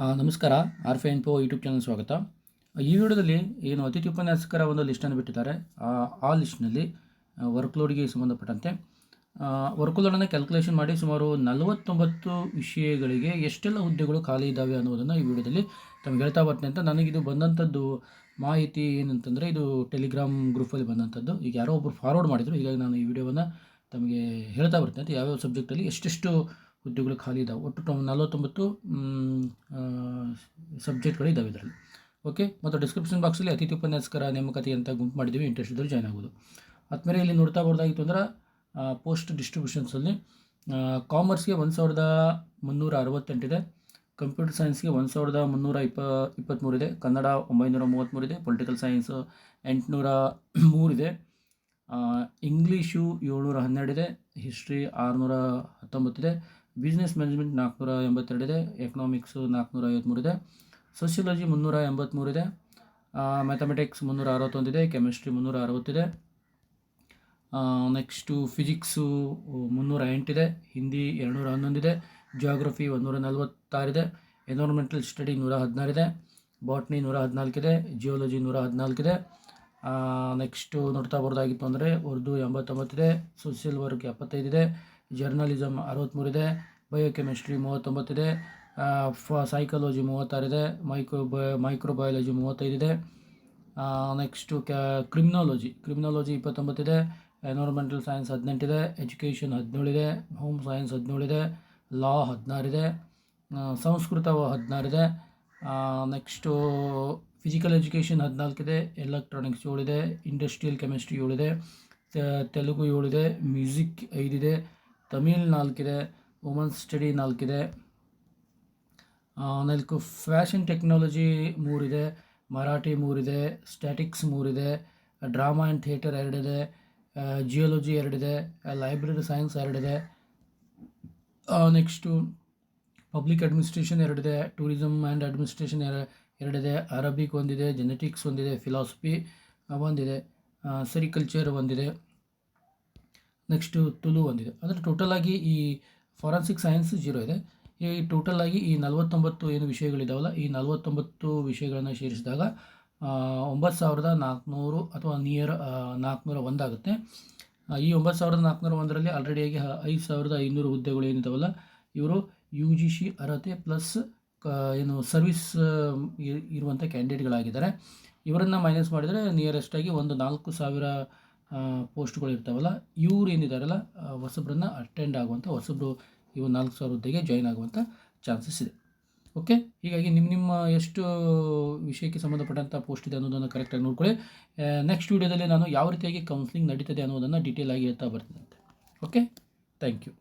ನಮಸ್ಕಾರ ಆರ್ ಫೆ info YouTube channel ಸ್ವಾಗತ. ಈ ವಿಡಿಯೋದಲ್ಲಿ ಏನು ಅತಿಥಿ ಉಪನ್ಯಾಸಕರ ಒಂದು ಲಿಸ್ಟನ್ನು ಬಿಟ್ಟಿದ್ದಾರೆ. ಆ ಆ ಲಿಸ್ಟ್ನಲ್ಲಿ ವರ್ಕ್ಲೋಡ್ಗೆ ಸಂಬಂಧಪಟ್ಟಂತೆ ವರ್ಕ್ಲೋಡನ್ನು ಕ್ಯಾಲ್ಕುಲೇಷನ್ ಮಾಡಿ ಸುಮಾರು ನಲವತ್ತೊಂಬತ್ತು ವಿಷಯಗಳಿಗೆ ಎಷ್ಟೆಲ್ಲ ಹುದ್ದೆಗಳು ಖಾಲಿ ಇದ್ದಾವೆ ಅನ್ನೋದನ್ನು ಈ ವಿಡಿಯೋದಲ್ಲಿ ತಮಗೆ ಹೇಳ್ತಾ ಬರ್ತೀನಿ ಅಂತ ನನಗಿದು ಬಂದಂಥದ್ದು ಮಾಹಿತಿ ಏನಂತಂದರೆ ಇದು ಟೆಲಿಗ್ರಾಮ್ ಗ್ರೂಪಲ್ಲಿ ಬಂದಂಥದ್ದು. ಈಗ ಯಾರೋ ಒಬ್ಬರು ಫಾರ್ವರ್ಡ್ ಮಾಡಿದರು, ಹೀಗಾಗಿ ನಾನು ಈ ವಿಡಿಯೋವನ್ನು ತಮಗೆ ಹೇಳ್ತಾ ಬರ್ತೀನಿ ಅಂತ ಯಾವ್ಯಾವ ಸಬ್ಜೆಕ್ಟಲ್ಲಿ ಎಷ್ಟೆಷ್ಟು ಹುದ್ದೆಗಳು ಖಾಲಿ ಇದ್ದಾವೆ ಒಟ್ಟು ನಲವತ್ತೊಂಬತ್ತು ಸಬ್ಜೆಕ್ಟ್ಗಳು ಇದ್ದಾವೆ ಇದರಲ್ಲಿ. ಓಕೆ? ಮತ್ತು ಡಿಸ್ಕ್ರಿಪ್ಷನ್ ಬಾಕ್ಸಲ್ಲಿ ಅತಿಥಿ ಉಪನ್ಯಾಸಕರ ನೇಮಕತಿ ಅಂತ ಗುಂಪು ಮಾಡಿದ್ದೀವಿ ಇಂಟ್ರೆಸ್ಟ್ ಇದ್ದರೆ ಜಾಯ್ನ್ ಆಗೋದು. ಆದಮೇಲೆ ಇಲ್ಲಿ ನೋಡ್ತಾ ಬರೋದಾಗಿತ್ತು ಅಂದ್ರೆ ಪೋಸ್ಟ್ ಡಿಸ್ಟ್ರಿಬ್ಯೂಷನ್ಸಲ್ಲಿ ಕಾಮರ್ಸ್ಗೆ ಒಂದು ಸಾವಿರದ ಮುನ್ನೂರ ಅರವತ್ತೆಂಟಿದೆ ಕಂಪ್ಯೂಟರ್ ಸೈನ್ಸ್ಗೆ ಒಂದು ಸಾವಿರದ ಮುನ್ನೂರ ಇಪ್ಪ ಇಪ್ಪತ್ತ್ಮೂರಿದೆ ಕನ್ನಡ ಒಂಬೈನೂರ ಮೂವತ್ತ್ಮೂರಿದೆ ಪೊಲಿಟಿಕಲ್ ಸೈನ್ಸು ಎಂಟುನೂರ ಮೂರಿದೆ ಇಂಗ್ಲೀಷು ಏಳ್ನೂರ ಹನ್ನೆರಡಿದೆ ಹಿಸ್ಟ್ರಿ ಆರುನೂರ ಹತ್ತೊಂಬತ್ತಿದೆ ಬಿಸ್ನೆಸ್ ಮ್ಯಾನೇಜ್ಮೆಂಟ್ ನಾಲ್ಕುನೂರ ಎಂಬತ್ತೆರಡಿದೆ ಎಕನಾಮಿಕ್ಸು ನಾಲ್ಕುನೂರ ಐವತ್ತ್ಮೂರಿದೆ ಸೋಷಿಯಲಜಿ ಮುನ್ನೂರ ಎಂಬತ್ತ್ಮೂರಿದೆ ಮ್ಯಾಥಮೆಟಿಕ್ಸ್ ಮುನ್ನೂರ ಅರವತ್ತೊಂದಿದೆ ಕೆಮಿಸ್ಟ್ರಿ ಮುನ್ನೂರ ಅರವತ್ತಿದೆ ನೆಕ್ಸ್ಟು ಫಿಸಿಕ್ಸು ಮುನ್ನೂರ ಎಂಟಿದೆ ಹಿಂದಿ ಎರಡುನೂರ ಹನ್ನೊಂದಿದೆ ಜಿಯೋಗ್ರಫಿ ಒಂದೂರ ನಲ್ವತ್ತಾರಿದೆ ಎನ್ವೈರ್ಮೆಂಟಲ್ ಸ್ಟಡಿ ನೂರ ಹದಿನಾರಿದೆ ಬಾಟ್ನಿ ನೂರ ಹದಿನಾಲ್ಕಿದೆ ಜಿಯೋಲಜಿ ನೂರ ಹದಿನಾಲ್ಕಿದೆ ನೆಕ್ಸ್ಟು ನೋಡ್ತಾ ಬರೋದಾಗಿತ್ತು ಅಂದರೆ ಉರ್ದು ಎಂಬತ್ತೊಂಬತ್ತಿದೆ ಸೋಷಿಯಲ್ ವರ್ಕ್ ಎಪ್ಪತ್ತೈದಿದೆ ಜರ್ನಲಿಸಮ್ ಅರವತ್ತ್ಮೂರಿದೆ ಬಯೋಕೆಮಿಸ್ಟ್ರಿ ಮೂವತ್ತೊಂಬತ್ತಿದೆ ಫ, ಸೈಕಾಲಜಿ ಮೂವತ್ತಾರಿದೆ ಮೈಕ್ರೋ ಬ, ಮೈಕ್ರೋಬಯಾಲಜಿ ಮೂವತ್ತೈದಿದೆ ನೆಕ್ಸ್ಟು ಕ್ಯಾ ಕ್ರಿಮಿನಾಲಜಿ ಕ್ರಿಮಿನಾಲಜಿ ಇಪ್ಪತ್ತೊಂಬತ್ತಿದೆ ಎನ್ವೈರ್ಮೆಂಟಲ್ ಸೈನ್ಸ್ ಹದಿನೆಂಟಿದೆ ಎಜುಕೇಷನ್ ಹದಿನೇಳಿದೆ ಹೋಮ್ ಸೈನ್ಸ್ ಹದಿನೇಳಿದೆ ಲಾ ಹದಿನಾರಿದೆ ಸಂಸ್ಕೃತ ಹದಿನಾರಿದೆ ನೆಕ್ಸ್ಟು ಫಿಸಿಕಲ್ ಎಜುಕೇಷನ್ ಹದಿನಾಲ್ಕಿದೆ ಎಲೆಕ್ಟ್ರಾನಿಕ್ಸ್ ಏಳಿದೆ ಇಂಡಸ್ಟ್ರಿಯಲ್ ಕೆಮಿಸ್ಟ್ರಿ ಏಳಿದೆ ತೆಲುಗು ಏಳಿದೆ ಮ್ಯೂಸಿಕ್ ಐದಿದೆ ತಮಿಳ್ ನಾಲ್ಕಿದೆ ವುಮೆನ್ಸ್ ಸ್ಟಡಿ ನಾಲ್ಕಿದೆ. ನಾಲ್ಕು ಫ್ಯಾಷನ್ ಟೆಕ್ನಾಲಜಿ ಮೂರಿದೆ, ಮರಾಠಿ ಮೂರಿದೆ ಸ್ಟ್ಯಾಟಿಕ್ಸ್ ಮೂರಿದೆ ಡ್ರಾಮಾ ಆ್ಯಂಡ್ ಥಿಯೇಟರ್ ಎರಡಿದೆ ಜಿಯೋಲಜಿ ಎರಡಿದೆ ಲೈಬ್ರರಿ ಸೈನ್ಸ್ ಎರಡಿದೆ. ನೆಕ್ಸ್ಟು ಪಬ್ಲಿಕ್ ಅಡ್ಮಿನಿಸ್ಟ್ರೇಷನ್ ಎರಡಿದೆ ಟೂರಿಸಮ್ ಆ್ಯಂಡ್ ಅಡ್ಮಿನಿಸ್ಟ್ರೇಷನ್ ಎರ ಎರಡಿದೆ ಅರಬಿಕ್ ಒಂದಿದೆ ಜೆನೆಟಿಕ್ಸ್ ಒಂದಿದೆ ಫಿಲಾಸಫಿ ಒಂದಿದೆ ಸೆರಿಕಲ್ಚರ್ ಒಂದಿದೆ. ನೆಕ್ಸ್ಟು ತುಲು ಒಂದಿದೆ. ಅಂದರೆ ಟೋಟಲಾಗಿ ಈ ಫಾರೆನ್ಸಿಕ್ ಸೈನ್ಸ್ ಜೀರೋ ಇದೆ. ಈ ಟೋಟಲ್ ಆಗಿ ಈ ನಲವತ್ತೊಂಬತ್ತು ಏನು ವಿಷಯಗಳಿದಾವಲ್ಲ, ಈ ನಲವತ್ತೊಂಬತ್ತು ವಿಷಯಗಳನ್ನು ಸೇರಿಸಿದಾಗ ಒಂಬತ್ತು ಸಾವಿರದ ನಾಲ್ಕುನೂರು ಅಥವಾ ನಿಯರ್ ನಾಲ್ಕುನೂರ ಒಂದಾಗುತ್ತೆ ಈ ಒಂಬತ್ತು ಸಾವಿರದ ನಾಲ್ಕುನೂರ ಒಂದರಲ್ಲಿ ಆಲ್ರೆಡಿಯಾಗಿ ಐದು ಸಾವಿರದ ಐನೂರು ಹುದ್ದೆಗಳು ಏನಿದಾವಲ್ಲ, ಇವರು ಯು ಜಿ ಸಿ ಅರ್ಹತೆ ಪ್ಲಸ್ ಕ ಏನು ಸರ್ವಿಸ್ ಇರುವಂಥ ಕ್ಯಾಂಡಿಡೇಟ್ಗಳಾಗಿದ್ದಾರೆ ಇವರನ್ನು ಮೈನಸ್ ಮಾಡಿದರೆ ನಿಯರೆಸ್ಟಾಗಿ ಒಂದು ನಾಲ್ಕು ಸಾವಿರ ಪೋಸ್ಟ್ಗಳು ಇರ್ತಾವಲ್ಲ, ಇವ್ರು ಏನಿದಾರಲ್ಲ ಹೊಸಬ್ರನ್ನ ಅಟೆಂಡ್ ಆಗುವಂಥ ಹೊಸಬ್ರು ಇವು ನಾಲ್ಕು ಸಾವಿರ ಹುದ್ದೆಗೆ ಜಾಯ್ನ್ ಆಗುವಂಥ ಚಾನ್ಸಸ್ ಇದೆ. ಓಕೆ ಹೀಗಾಗಿ ನಿಮ್ಮ ನಿಮ್ಮ ಎಷ್ಟು ವಿಷಯಕ್ಕೆ ಸಂಬಂಧಪಟ್ಟಂಥ ಪೋಸ್ಟ್ ಇದೆ ಅನ್ನೋದನ್ನು ಕರೆಕ್ಟಾಗಿ ನೋಡ್ಕೊಳ್ಳಿ. ನೆಕ್ಸ್ಟ್ ವೀಡಿಯೋದಲ್ಲಿ ನಾನು ಯಾವ ರೀತಿಯಾಗಿ ಕೌನ್ಸಿಲಿಂಗ್ ನಡೀತದೆ ಅನ್ನೋದನ್ನು ಡೀಟೇಲ್ ಆಗಿ ಹೇಳ್ತಾ ಬರ್ತೀನಿ ಓಕೆ ಥ್ಯಾಂಕ್ ಯು